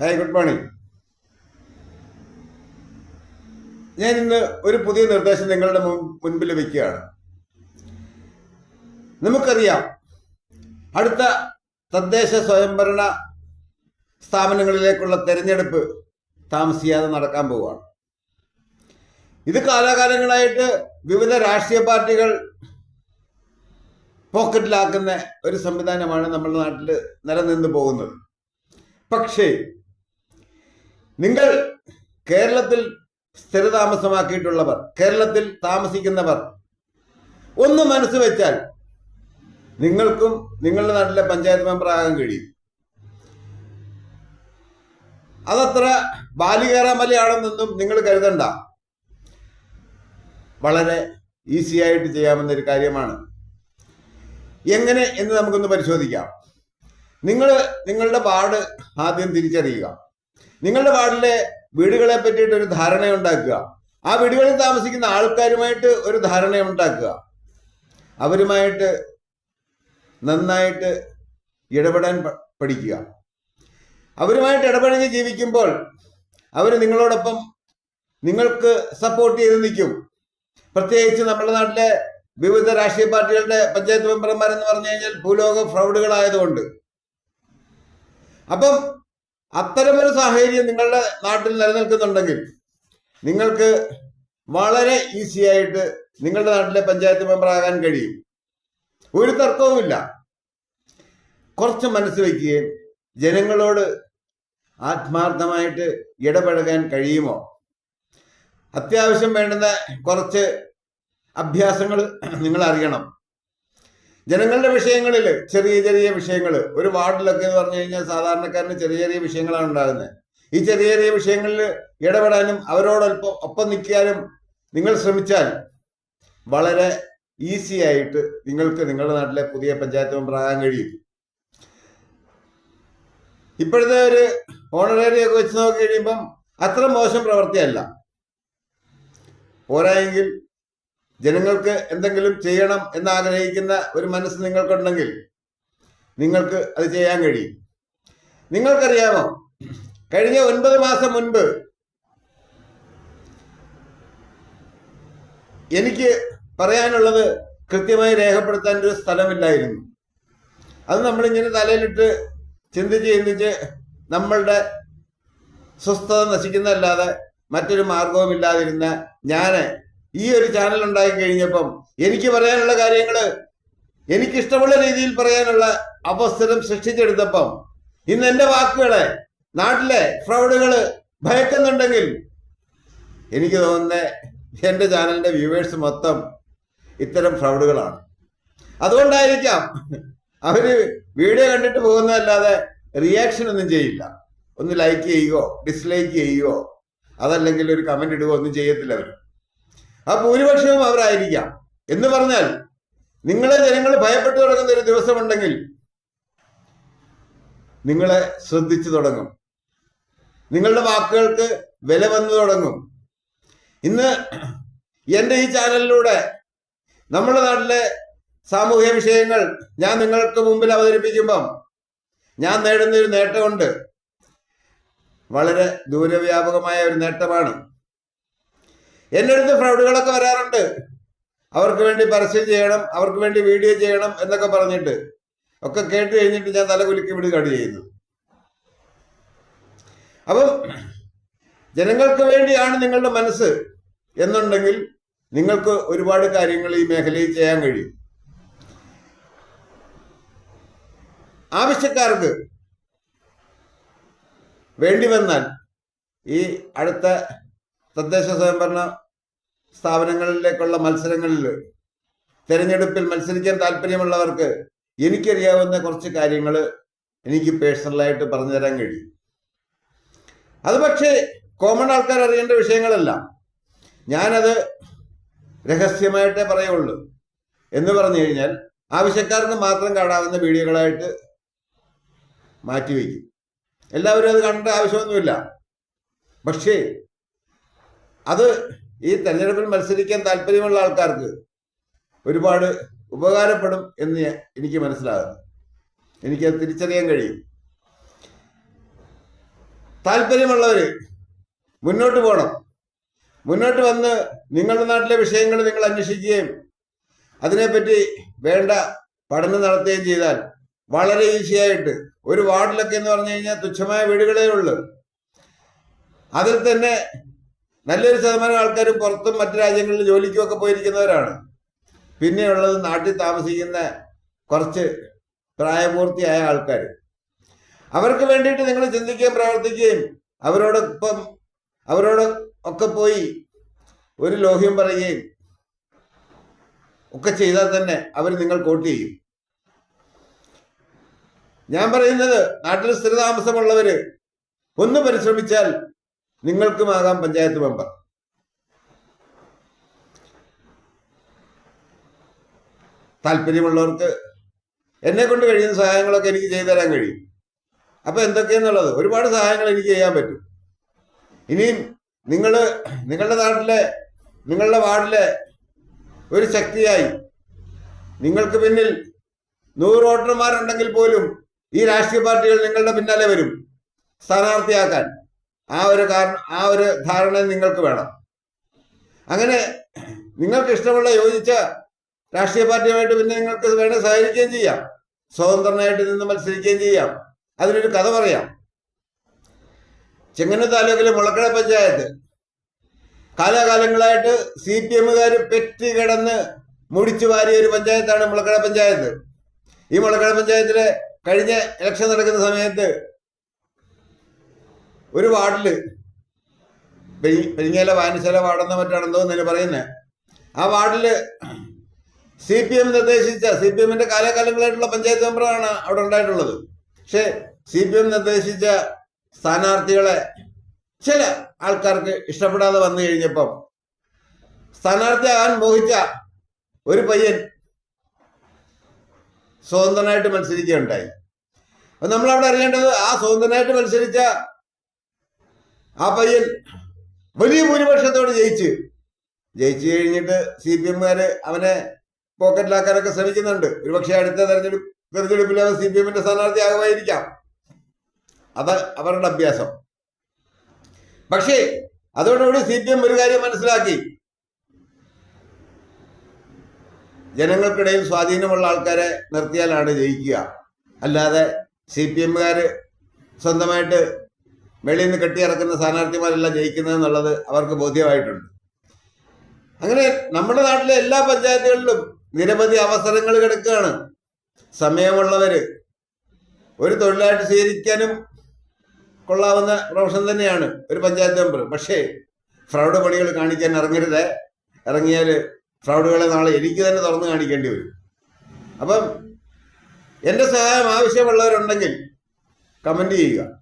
Hi good morning ഞാൻ ഇന്ന് ഒരു പുതിയ നിർദ്ദേശം നിങ്ങളുടെ മുൻ- മുൻപിൽ വയ്ക്കുകയാണ് നമുക്കറിയാം അടുത്ത തദ്ദേശ സ്വയംഭരണ സ്ഥാപനങ്ങളിലേക്കുള്ള തെരഞ്ഞെടുപ്പ് താമസിയാതെ നടക്കാൻ പോവുകയാണ്. ഇത് കാലാകാലങ്ങളായിട്ട് വിവിധ രാഷ്ട്രീയ പാർട്ടികൾ പോക്കറ്റിലാക്കുന്ന ഒരു സംവിധാനമാണ് നമ്മുടെ നാട്ടിൽ നിലനിന്ന് പോകുന്നത്. പക്ഷേ നിങ്ങൾ കേരളത്തിൽ സ്ഥിരതാമസമാക്കിയിട്ടുള്ളവർ കേരളത്തിൽ താമസിക്കുന്നവർ ഒന്ന് മനസ്സ് വെച്ചാൽ നിങ്ങൾക്കും നിങ്ങളുടെ നാട്ടിലെ പഞ്ചായത്ത് മെമ്പർ ആകാൻ കഴിയും. അതത്ര ബാലികേറാമലയാണെന്നൊന്നും നിങ്ങൾ കരുതണ്ട. വളരെ ഈസി ആയിട്ട് ചെയ്യാമെന്ന ഒരു കാര്യമാണ്. എങ്ങനെ എന്ന് നമുക്കൊന്ന് പരിശോധിക്കാം. നിങ്ങൾ നിങ്ങളുടെ വാർഡ് ആദ്യം തിരിച്ചറിയുക. നിങ്ങളുടെ വാർഡിലെ വീടുകളെ പറ്റിയിട്ട് ഒരു ധാരണ ഉണ്ടാക്കുക ആ വീടുകളിൽ താമസിക്കുന്ന ആൾക്കാരുമായിട്ട് ഒരു ധാരണ ഉണ്ടാക്കുക അവരുമായിട്ട് നന്നായിട്ട് ഇടപെടാൻ പഠിക്കുക. അവരുമായിട്ട് ഇടപഴകി ജീവിക്കുമ്പോൾ അവർ നിങ്ങളോടൊപ്പം നിങ്ങൾക്ക് സപ്പോർട്ട് ചെയ്ത് നിൽക്കും. പ്രത്യേകിച്ച് നമ്മുടെ നാട്ടിലെ വിവിധ രാഷ്ട്രീയ പാർട്ടികളുടെ പഞ്ചായത്ത് മെമ്പർമാരെന്ന് പറഞ്ഞു കഴിഞ്ഞാൽ ഭൂലോക ഫ്രൗഡുകളായതുകൊണ്ട്. അപ്പം അത്തരമൊരു സാഹചര്യം നിങ്ങളുടെ നാട്ടിൽ നിലനിൽക്കുന്നുണ്ടെങ്കിൽ നിങ്ങൾക്ക് വളരെ ഈസി ആയിട്ട് നിങ്ങളുടെ നാട്ടിലെ പഞ്ചായത്ത് മെമ്പർ ആകാൻ കഴിയും. ഒരു തർക്കവുമില്ല. കുറച്ച് മനസ്സ് വയ്ക്കുകയും ജനങ്ങളോട് ആത്മാർത്ഥമായിട്ട് ഇടപഴകാൻ കഴിയുമോ? അത്യാവശ്യം വേണ്ടുന്ന കുറച്ച് അഭ്യാസങ്ങൾ നിങ്ങൾ അറിയണം. ജനങ്ങളുടെ വിഷയങ്ങളിൽ ചെറിയ ചെറിയ വിഷയങ്ങൾ ഒരു വാർഡിലൊക്കെ എന്ന് പറഞ്ഞു കഴിഞ്ഞാൽ സാധാരണക്കാരന് ചെറിയ ചെറിയ വിഷയങ്ങളാണ് ഉണ്ടാകുന്നത്. ഈ ചെറിയ ചെറിയ വിഷയങ്ങളിൽ ഇടപെടാനും അവരോടൊപ്പം ഒപ്പം നിൽക്കാനും നിങ്ങൾ ശ്രമിച്ചാൽ വളരെ ഈസി ആയിട്ട് നിങ്ങൾക്ക് നിങ്ങളുടെ നാട്ടിലെ പുതിയ പഞ്ചായത്ത് മെമ്പർ ആകാൻ കഴിയും. ഇപ്പോഴത്തെ ഒരു ഓണറേറി ഒക്കെ വെച്ച് നോക്കി കഴിയുമ്പം അത്ര മോശം പ്രവൃത്തിയല്ല പോരായെങ്കിൽ ജനങ്ങൾക്ക് എന്തെങ്കിലും ചെയ്യണം എന്നാഗ്രഹിക്കുന്ന ഒരു മനസ്സ് നിങ്ങൾക്കുണ്ടെങ്കിൽ നിങ്ങൾക്ക് അത് ചെയ്യാൻ കഴിയും. നിങ്ങൾക്കറിയാമോ? കഴിഞ്ഞ ഒൻപത് മാസം മുൻപ് എനിക്ക് പറയാനുള്ളത് കൃത്യമായി രേഖപ്പെടുത്താൻ ഒരു സ്ഥലമില്ലായിരുന്നു. അത് നമ്മളിങ്ങനെ തലയിലിട്ട് ചിന്തിച്ച് ചിന്തിച്ച് നമ്മളുടെ സ്വസ്ഥത നശിക്കുന്നതല്ലാതെ മറ്റൊരു മാർഗവുമില്ലാതിരുന്ന ഞാൻ ഈ ഒരു ചാനൽ ഉണ്ടാക്കി കഴിഞ്ഞപ്പം എനിക്ക് പറയാനുള്ള കാര്യങ്ങൾ എനിക്കിഷ്ടമുള്ള രീതിയിൽ പറയാനുള്ള അവസരം സൃഷ്ടിച്ചെടുത്തപ്പം ഇന്ന് എന്റെ വാക്കുകളെ നാട്ടിലെ ഫ്രൗഡുകൾ ഭയക്കുന്നുണ്ടെങ്കിൽ എനിക്ക് തോന്നുന്നത് എന്റെ ചാനലിന്റെ വ്യൂവേഴ്സ് മൊത്തം ഇത്തരം ഫ്രൗഡുകളാണ് അതുകൊണ്ടായിരിക്കാം അവർ വീഡിയോ കണ്ടിട്ട് പോകുന്നതല്ലാതെ റിയാക്ഷൻ ഒന്നും ചെയ്യില്ല. ഒന്ന് ലൈക്ക് ചെയ്യുകയോ ഡിസ്ലൈക്ക് ചെയ്യുകയോ അതല്ലെങ്കിൽ ഒരു കമന്റ് ഇടുകയോ ഒന്നും ചെയ്യത്തില്ല അവർ ആ ഭൂരിപക്ഷവും അവരായിരിക്കാം. എന്ന് പറഞ്ഞാൽ നിങ്ങളെ ജനങ്ങൾ ഭയപ്പെട്ടു തുടങ്ങുന്ന ഒരു ദിവസമുണ്ടെങ്കിൽ നിങ്ങളെ ശ്രദ്ധിച്ചു തുടങ്ങും. നിങ്ങളുടെ വാക്കുകൾക്ക് വില വന്നു തുടങ്ങും. ഇന്ന് എന്റെ ഈ ചാനലിലൂടെ നമ്മുടെ നാട്ടിലെ സാമൂഹ്യ വിഷയങ്ങൾ ഞാൻ നിങ്ങൾക്ക് മുമ്പിൽ അവതരിപ്പിക്കുമ്പം ഞാൻ നേടുന്ന ഒരു നേട്ടമുണ്ട്. വളരെ ദൂരവ്യാപകമായ ഒരു നേട്ടമാണ്. എന്റെ അടുത്ത് ഫ്രൗഡുകളൊക്കെ വരാറുണ്ട്. അവർക്ക് വേണ്ടി പരസ്യം ചെയ്യണം അവർക്ക് വേണ്ടി വീഡിയോ ചെയ്യണം എന്നൊക്കെ പറഞ്ഞിട്ട്. ഒക്കെ കേട്ട് കഴിഞ്ഞിട്ട് ഞാൻ തല കുലുക്കി വിടുകയാണ് ചെയ്യുന്നത്. അപ്പം ജനങ്ങൾക്ക് വേണ്ടിയാണ് നിങ്ങളുടെ മനസ്സ് എന്നുണ്ടെങ്കിൽ നിങ്ങൾക്ക് ഒരുപാട് കാര്യങ്ങൾ ഈ മേഖലയിൽ ചെയ്യാൻ കഴിയും. ആവശ്യക്കാർക്ക് വേണ്ടി വന്നാൽ ഈ അടുത്ത തദ്ദേശ സ്വയംഭരണ സ്ഥാപനങ്ങളിലേക്കുള്ള മത്സരങ്ങളിൽ തെരഞ്ഞെടുപ്പിൽ മത്സരിക്കാൻ താല്പര്യമുള്ളവർക്ക് എനിക്കറിയാവുന്ന കുറച്ച് കാര്യങ്ങൾ എനിക്ക് പേഴ്സണലായിട്ട് പറഞ്ഞു തരാൻ കഴിയും. അത് പക്ഷേ കോമൺ ആൾക്കാർ അറിയേണ്ട വിഷയങ്ങളല്ല. ഞാനത് രഹസ്യമായിട്ടേ പറയുള്ളൂ. എന്ന് പറഞ്ഞു കഴിഞ്ഞാൽ ആവശ്യക്കാർക്ക് മാത്രം കാണാവുന്ന വീഡിയോകളായിട്ട് മാറ്റിവെക്കും എല്ലാവരും അത് കണ്ട ആവശ്യമൊന്നുമില്ല. പക്ഷേ അത് ഈ തെരഞ്ഞെടുപ്പിൽ മത്സരിക്കാൻ താല്പര്യമുള്ള ആൾക്കാർക്ക് ഒരുപാട് ഉപകാരപ്പെടും എന്ന് എനിക്ക് മനസ്സിലാകുന്നു. എനിക്കത് തിരിച്ചറിയാൻ കഴിയും. താല്പര്യമുള്ളവർ മുന്നോട്ട് പോകണം. മുന്നോട്ട് വന്ന് നിങ്ങളുടെ നാട്ടിലെ വിഷയങ്ങൾ നിങ്ങൾ അന്വേഷിക്കുകയും അതിനെപ്പറ്റി വേണ്ട പഠനം നടത്തുകയും ചെയ്താൽ വളരെ ഈസിയായിട്ട് ഒരു വാർഡിലൊക്കെ എന്ന് പറഞ്ഞു കഴിഞ്ഞാൽ തുച്ഛമായ വീടുകളേ ഉള്ളൂ. അതിൽ തന്നെ നല്ലൊരു ശതമാനം ആൾക്കാരും പുറത്തും മറ്റു രാജ്യങ്ങളിൽ ജോലിക്കും ഒക്കെ പോയിരിക്കുന്നവരാണ്. പിന്നെയുള്ളത് നാട്ടിൽ താമസിക്കുന്ന കുറച്ച് പ്രായപൂർത്തിയായ ആൾക്കാർ അവർക്ക് വേണ്ടിയിട്ട് നിങ്ങൾ ചിന്തിക്കുകയും പ്രവർത്തിക്കുകയും അവരോടൊപ്പം അവരോട് ഒക്കെ പോയി ഒരു ലോഹ്യം പറയുകയും ഒക്കെ ചെയ്താൽ തന്നെ അവർ നിങ്ങൾ കോട്ട് ചെയ്യും. ഞാൻ പറയുന്നത് നാട്ടിൽ സ്ഥിരതാമസമുള്ളവര് ഒന്ന് പരിശ്രമിച്ചാൽ നിങ്ങൾക്കുമാകാം പഞ്ചായത്ത് മെമ്പർ. താല്പര്യമുള്ളവർക്ക് എന്നെ കൊണ്ട് കഴിയുന്ന സഹായങ്ങളൊക്കെ എനിക്ക് ചെയ്തു തരാൻ കഴിയും. അപ്പൊ എന്തൊക്കെയെന്നുള്ളത്? ഒരുപാട് സഹായങ്ങൾ എനിക്ക് ചെയ്യാൻ പറ്റും. ഇനിയും നിങ്ങൾ നിങ്ങളുടെ നാട്ടിലെ നിങ്ങളുടെ വാർഡിലെ ഒരു ശക്തിയായി നിങ്ങൾക്ക് പിന്നിൽ നൂറ് വോട്ടർമാരുണ്ടെങ്കിൽ പോലും ഈ രാഷ്ട്രീയ പാർട്ടികൾ നിങ്ങളുടെ പിന്നാലെ വരും. സ്ഥാനാർത്ഥിയാക്കാൻ. ആ ഒരു കാരണം ആ ഒരു ധാരണ നിങ്ങൾക്ക് വേണം. അങ്ങനെ നിങ്ങൾക്ക് ഇഷ്ടമുള്ള യോജിച്ച രാഷ്ട്രീയ പാർട്ടിയുമായിട്ട് പിന്നെ നിങ്ങൾക്ക് വേണേൽ സഹകരിക്കുകയും ചെയ്യാം. സ്വതന്ത്രനായിട്ട് നിന്ന് മത്സരിക്കുകയും ചെയ്യാം. അതിനൊരു കഥ പറയാം. ചെങ്ങന്നൂർ താലൂക്കിലെ മുളക്കട പഞ്ചായത്ത് കാലാകാലങ്ങളായിട്ട് സി പി എമ്മുകാർ പെറ്റ് കിടന്ന് മുടിച്ചു വാരിയ ഒരു പഞ്ചായത്താണ് മുളക്കട പഞ്ചായത്ത്. ഈ മുളക്കട പഞ്ചായത്തിലെ കഴിഞ്ഞ ഇലക്ഷൻ നടക്കുന്ന സമയത്ത് ഒരു വാർഡിൽ പെരിങ്ങേല വായനശാല വാർഡെന്ന് മറ്റാണെന്തോ തോന്നുന്നു പറയുന്നത് ആ വാർഡിൽ സി പി എം നിർദ്ദേശിച്ച സി പി എമ്മിന്റെ കാലാകാലങ്ങളായിട്ടുള്ള പഞ്ചായത്ത് മെമ്പറാണ് അവിടെ ഉണ്ടായിട്ടുള്ളത്. പക്ഷേ സി പി എം നിർദ്ദേശിച്ച സ്ഥാനാർത്ഥികളെ ചില ആൾക്കാർക്ക് ഇഷ്ടപ്പെടാതെ വന്നു കഴിഞ്ഞപ്പം സ്ഥാനാർത്ഥിയാകാൻ മോഹിച്ച ഒരു പയ്യൻ സ്വതന്ത്രനായിട്ട് മത്സരിക്കുകയുണ്ടായി. അപ്പൊ നമ്മളവിടെ അറിയേണ്ടത് ആ സ്വതന്ത്രനായിട്ട് മത്സരിച്ച ആ പയ്യൻ വലിയ ഭൂരിപക്ഷത്തോട് ജയിച്ച്. ജയിച്ചു കഴിഞ്ഞിട്ട് സി പി എമ്മുകാര് അവനെ പോക്കറ്റിലാക്കാനൊക്കെ ശ്രമിക്കുന്നുണ്ട്. ഒരുപക്ഷെ അടുത്ത തെരഞ്ഞെടുപ്പ് തെരഞ്ഞെടുപ്പിൽ അവൻ സി പി എമ്മിന്റെ സ്ഥാനാർത്ഥിയാകുമായിരിക്കാം അത് അവരുടെ അഭ്യാസം. പക്ഷേ അതോടുകൂടി സി പി എം ഒരു കാര്യം മനസ്സിലാക്കി. ജനങ്ങൾക്കിടയിൽ സ്വാധീനമുള്ള ആൾക്കാരെ നിർത്തിയാലാണ് ജയിക്കുക. അല്ലാതെ സി പി എമ്മുകാര് സ്വന്തമായിട്ട് വെളിയിൽ നിന്ന് കെട്ടിയിറക്കുന്ന സ്ഥാനാർത്ഥിമാരല്ല ജയിക്കുന്നതെന്നുള്ളത് അവർക്ക് ബോധ്യമായിട്ടുണ്ട്. അങ്ങനെ നമ്മുടെ നാട്ടിലെ എല്ലാ പഞ്ചായത്തുകളിലും നിരവധി അവസരങ്ങൾ കിടക്കുകയാണ്. സമയമുള്ളവര് ഒരു തൊഴിലായിട്ട് സ്വീകരിക്കാനും കൊള്ളാവുന്ന പ്രൊഫഷൻ തന്നെയാണ് ഒരു പഞ്ചായത്ത് മെമ്പർ. പക്ഷേ ഫ്രൗഡ് പണികൾ കാണിക്കാൻ ഇറങ്ങരുത്. ഇറങ്ങിയാൽ ഫ്രൗഡുകളെ നാളെ എനിക്ക് തന്നെ തുറന്നു കാണിക്കേണ്ടി വരും. അപ്പം എന്റെ സഹായം ആവശ്യമുള്ളവരുണ്ടെങ്കിൽ കമന്റ് ചെയ്യുക.